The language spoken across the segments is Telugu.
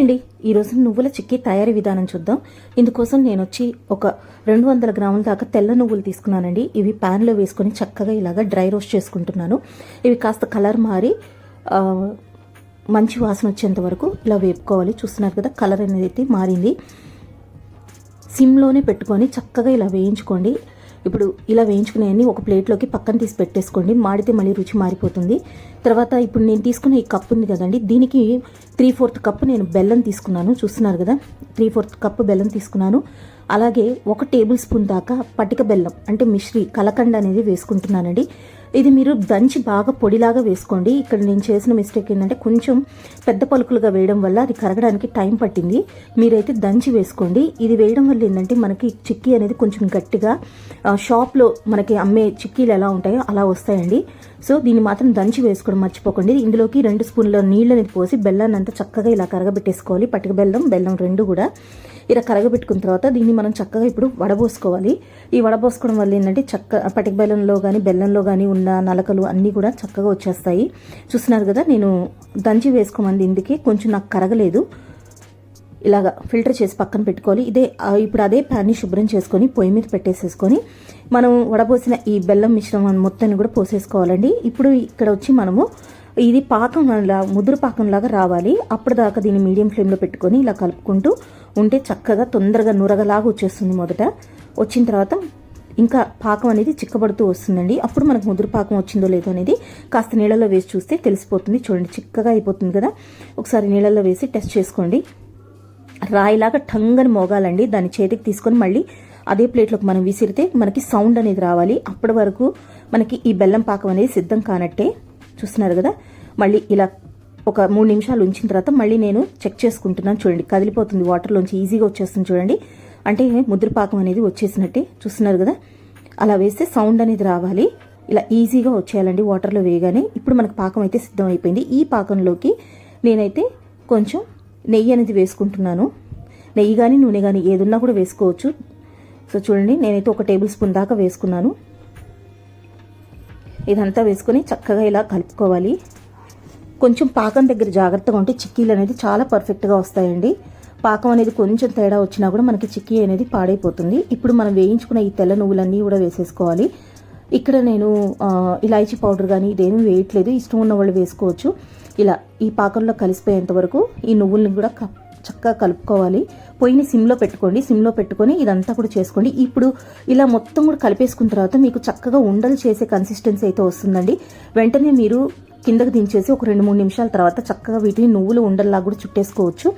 అండి ఈరోజు నువ్వుల చిక్కీ తయారీ విధానం చూద్దాం. ఇందుకోసం నేను వచ్చి ఒక రెండు వందల గ్రాముల దాకా తెల్ల నువ్వులు తీసుకున్నానండి. ఇవి ప్యాన్లో వేసుకొని చక్కగా ఇలాగా డ్రై రోస్ట్ చేసుకుంటున్నాను. ఇవి కాస్త కలర్ మారి మంచి వాసన వచ్చేంత వరకు ఇలా వేపుకోవాలి. చూస్తున్నారు కదా కలర్ అనేది అయితే మారింది. సిమ్లోనే పెట్టుకొని చక్కగా ఇలా వేయించుకోండి. ఇప్పుడు ఇలా వేయించుకునేవన్నీ ఒక ప్లేట్లోకి పక్కన తీసి పెట్టేసుకోండి. మాడితే మళ్ళీ రుచి మారిపోతుంది. తర్వాత ఇప్పుడు నేను తీసుకున్న ఈ కప్ ఉంది కదండి దీనికి త్రీ ఫోర్త్ కప్పు నేను బెల్లం తీసుకున్నాను. చూస్తున్నారు కదా త్రీ ఫోర్త్ కప్పు బెల్లం తీసుకున్నాను. అలాగే ఒక టేబుల్ స్పూన్ దాకా పటిక బెల్లం అంటే మిశ్రీ కలకండ అనేది వేసుకుంటున్నానండి. ఇది మీరు దంచి బాగా పొడిలాగా వేసుకోండి. ఇక్కడ నేను చేసిన మిస్టేక్ ఏంటంటే కొంచెం పెద్ద పలుకులుగా వేయడం వల్ల అది కరగడానికి టైం పట్టింది. మీరైతే దంచి వేసుకోండి. ఇది వేయడం వల్ల ఏంటంటే మనకి చిక్కీ అనేది కొంచెం గట్టిగా షాప్లో మనకి అమ్మే చిక్కీలు ఎలా ఉంటాయో అలా వస్తాయండి. సో దీన్ని మాత్రం దంచి వేసుకోవడం మర్చిపోకండి. ఇందులోకి రెండు స్పూన్ల నీళ్ళు అనేది పోసి బెల్లాన్ని అంతా చక్కగా ఇలా కరగబెట్టేసుకోవాలి. పటిక బెల్లం బెల్లం రెండు కూడా. ఇలా కరగబెట్టుకున్న తర్వాత దీన్ని మనం చక్కగా ఇప్పుడు వడబోసుకోవాలి. ఈ వడబోసుకోవడం వల్ల ఏంటంటే చక్క పటిక బెల్లంలో కానీ బెల్లంలో కానీ ఉన్న నలకలు అన్నీ కూడా చక్కగా వచ్చేస్తాయి. చూస్తున్నారు కదా నేను దంచి వేసుకోమంది ఇందుకే కొంచెం నాకు కరగలేదు. ఇలాగా ఫిల్టర్ చేసి పక్కన పెట్టుకోవాలి. ఇదే ఇప్పుడు అదే ప్యాన్ని శుభ్రం చేసుకొని పొయ్యి మీద పెట్టేసేసుకొని మనం వడపోసిన ఈ బెల్లం మిశ్రమం మొత్తాన్ని కూడా పోసేసుకోవాలండి. ఇప్పుడు ఇక్కడ వచ్చి మనము ఇది పాకంలా ముదురు పాకంలాగా రావాలి. అప్పటిదాకా దీన్ని మీడియం ఫ్లేమ్లో పెట్టుకొని ఇలా కలుపుకుంటూ ఉంటే చక్కగా తొందరగా నురగలాగా వచ్చేస్తుంది మొదట. వచ్చిన తర్వాత ఇంకా పాకం అనేది చిక్కబడుతూ వస్తుందండి. అప్పుడు మనకు ముదురు పాకం వచ్చిందో లేదో అనేది కాస్త నీళ్ళలో వేసి చూస్తే తెలిసిపోతుంది. చూడండి చిక్కగా అయిపోతుంది కదా. ఒకసారి నీళ్ళలో వేసి టెస్ట్ చేసుకోండి. రాయిలాగా టంగని మోగాలండి. దాన్ని చేతికి తీసుకొని మళ్ళీ అదే ప్లేట్లోకి మనం విసిరితే మనకి సౌండ్ అనేది రావాలి. అప్పటి వరకు మనకి ఈ బెల్లం పాకం అనేది సిద్ధం కానట్టే. చూస్తున్నారు కదా? మళ్ళీ ఇలా ఒక మూడు నిమిషాలు ఉంచిన తర్వాత మళ్ళీ నేను చెక్ చేసుకుంటున్నాను చూడండి. కదిలిపోతుంది వాటర్లోంచి ఈజీగా వచ్చేస్తుంది చూడండి. అంటే ముద్ర పాకం అనేది వచ్చేసినట్టే చూస్తున్నారు కదా? అలా వేస్తే సౌండ్ అనేది రావాలి. ఇలా ఈజీగా వచ్చేయాలండి వాటర్లో వేయగానే. ఇప్పుడు మనకు పాకం అయితే సిద్ధం అయిపోయింది ఈ పాకంలోకి నేనైతే కొంచెం నెయ్యి అనేది వేసుకుంటున్నాను. నెయ్యి కానీ నూనె కానీ ఏదున్నా కూడా వేసుకోవచ్చు. సో చూడండి నేనైతే ఒక టేబుల్ స్పూన్ దాకా వేసుకున్నాను. ఇదంతా వేసుకొని చక్కగా ఇలా కలుపుకోవాలి. కొంచెం పాకం దగ్గర జాగ్రత్తగా ఉంటే చిక్కీలు అనేది చాలా పర్ఫెక్ట్గా వస్తాయండి. పాకం అనేది కొంచెం తేడా వచ్చినా కూడా మనకి చిక్కీ అనేది పాడైపోతుంది. ఇప్పుడు మనం వేయించుకున్న ఈ తెల్ల నువ్వులన్నీ కూడా వేసేసుకోవాలి. ఇక్కడ నేను ఇలాచీ పౌడర్ కానీ ఇదేమీ వేయట్లేదు. ఇష్టం ఉన్న వాళ్ళు వేసుకోవచ్చు. ఇలా ఈ పాకంలో కలిసిపోయేంత వరకు ఈ నువ్వుల్ని కూడా చక్కగా కలుపుకోవాలి. పొయ్యిని సిమ్లో పెట్టుకోండి. సిమ్లో పెట్టుకొని ఇదంతా కూడా చేసుకోండి. ఇప్పుడు ఇలా మొత్తం కూడా కలిపేసుకున్న తర్వాత మీకు చక్కగా ఉండలు చేసే కన్సిస్టెన్సీ అయితే వస్తుందండి. వెంటనే మీరు కిందకి దించేసి ఒక రెండు మూడు నిమిషాల తర్వాత చక్కగా వీటిని నువ్వులు ఉండల్లా కూడా చుట్టేసుకోవచ్చు.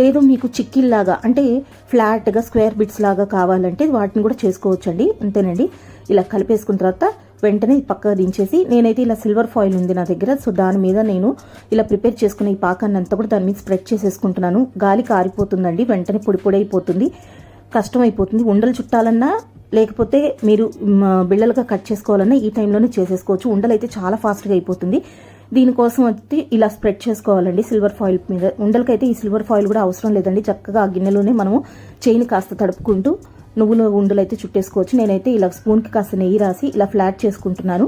లేదు మీకు చిక్కిల్లాగా అంటే ఫ్లాట్గా స్క్వేర్ బిట్స్ లాగా కావాలంటే వాటిని కూడా చేసుకోవచ్చు అండి అంతేనండి. ఇలా కలిపేసుకున్న తర్వాత వెంటనే పక్కగా దించేసి నేనైతే ఇలా సిల్వర్ ఫాయిల్ ఉంది నా దగ్గర సో దాని మీద నేను ఇలా ప్రిపేర్ చేసుకున్న ఈ పాకాన్ని అంతా కూడా దాని మీద స్ప్రెడ్ చేసేసుకుంటున్నాను. గాలి కారిపోతుందండి వెంటనే పొడి పొడి అయిపోతుంది కష్టం అయిపోతుంది ఉండలు చుట్టాలన్నా లేకపోతే మీరు బిళ్ళలుగా కట్ చేసుకోవాలన్నా ఈ టైంలోనే చేసేసుకోవచ్చు. ఉండలు అయితే చాలా ఫాస్ట్గా అయిపోతుంది. దీనికోసం వచ్చి ఇలా స్ప్రెడ్ చేసుకోవాలండి సిల్వర్ ఫాయిల్ మీద. ఉండలకైతే ఈ సిల్వర్ ఫాయిల్ కూడా అవసరం లేదండి. చక్కగా ఆ గిన్నెలోనే మనము చేయిని కాస్త తడుపుకుంటూ నువ్వుల ఉండలు అయితే చుట్టేసుకోవచ్చు. నేనైతే ఇలా స్పూన్కి కాస్త నెయ్యి రాసి ఇలా ఫ్లాట్ చేసుకుంటున్నాను.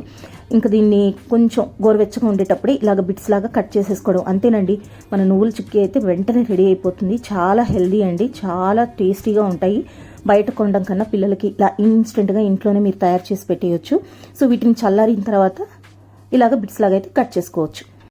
ఇంకా దీన్ని కొంచెం గోరువెచ్చగా ఉండేటప్పుడే ఇలాగ బిట్స్ లాగా కట్ చేసేసుకోవడం. అంతేనండి మన నువ్వుల చిక్కీ అయితే వెంటనే రెడీ అయిపోతుంది. చాలా హెల్దీ అండి చాలా టేస్టీగా ఉంటాయి. బయట కొనడం కన్నా పిల్లలకి ఇలా ఇన్స్టెంట్గా ఇంట్లోనే మీరు తయారు చేసి పెట్టేయచ్చు. సో వీటిని చల్లారిన తర్వాత ఇలాగ బిట్స్ లాగా అయితే కట్ చేసుకోవచ్చు.